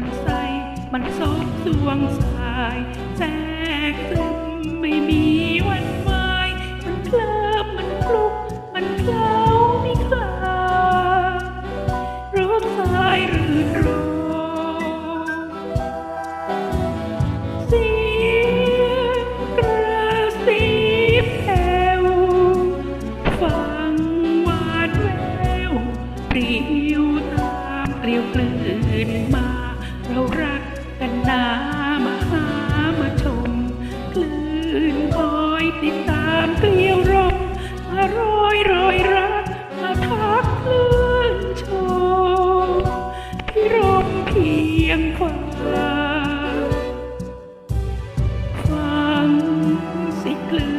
มันใส มันซอกดวงสายแจรกซึมไม่มีวันวาย มันเคลิบมันกลุก มันเคล้าไม่คลารู้สายหรือตระสีแถวฟังวันแววเรียวตามเรียวกลืนมา เรารักกันนามาหามาชมคลื่นคอยติดตามเกลียวรมมารอยรอยรักมาทักเลื่อนชมพิรมเพียงความฟังสิคลื่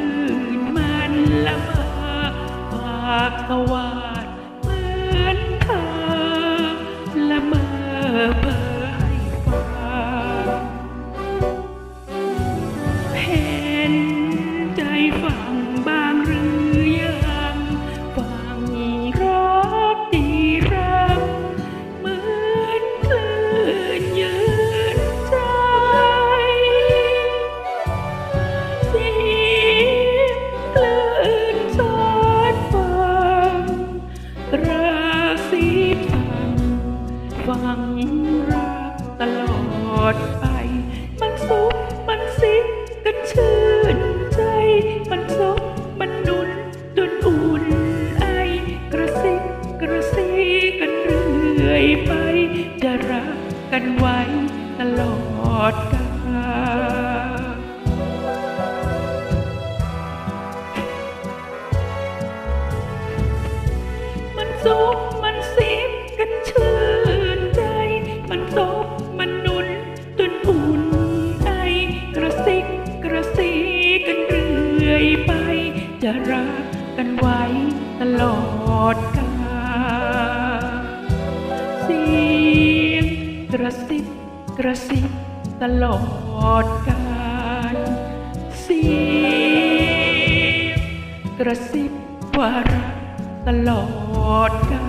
นมันละมาปากตะวัน ฟังรักตลอดไป มันสุขมันสิกันชื่นใจ มันซบมันนุนดุนอุ่นไอกระซิบกระซีกันเรื่อยไป จะรักกันไว้ตลอดกาลมันซุบ ยไป จะรักกันไว้ตลอดกาลเสียงกระซิบกระซิบตลอดกาลเสียงกระซิบว่ารักตลอดกา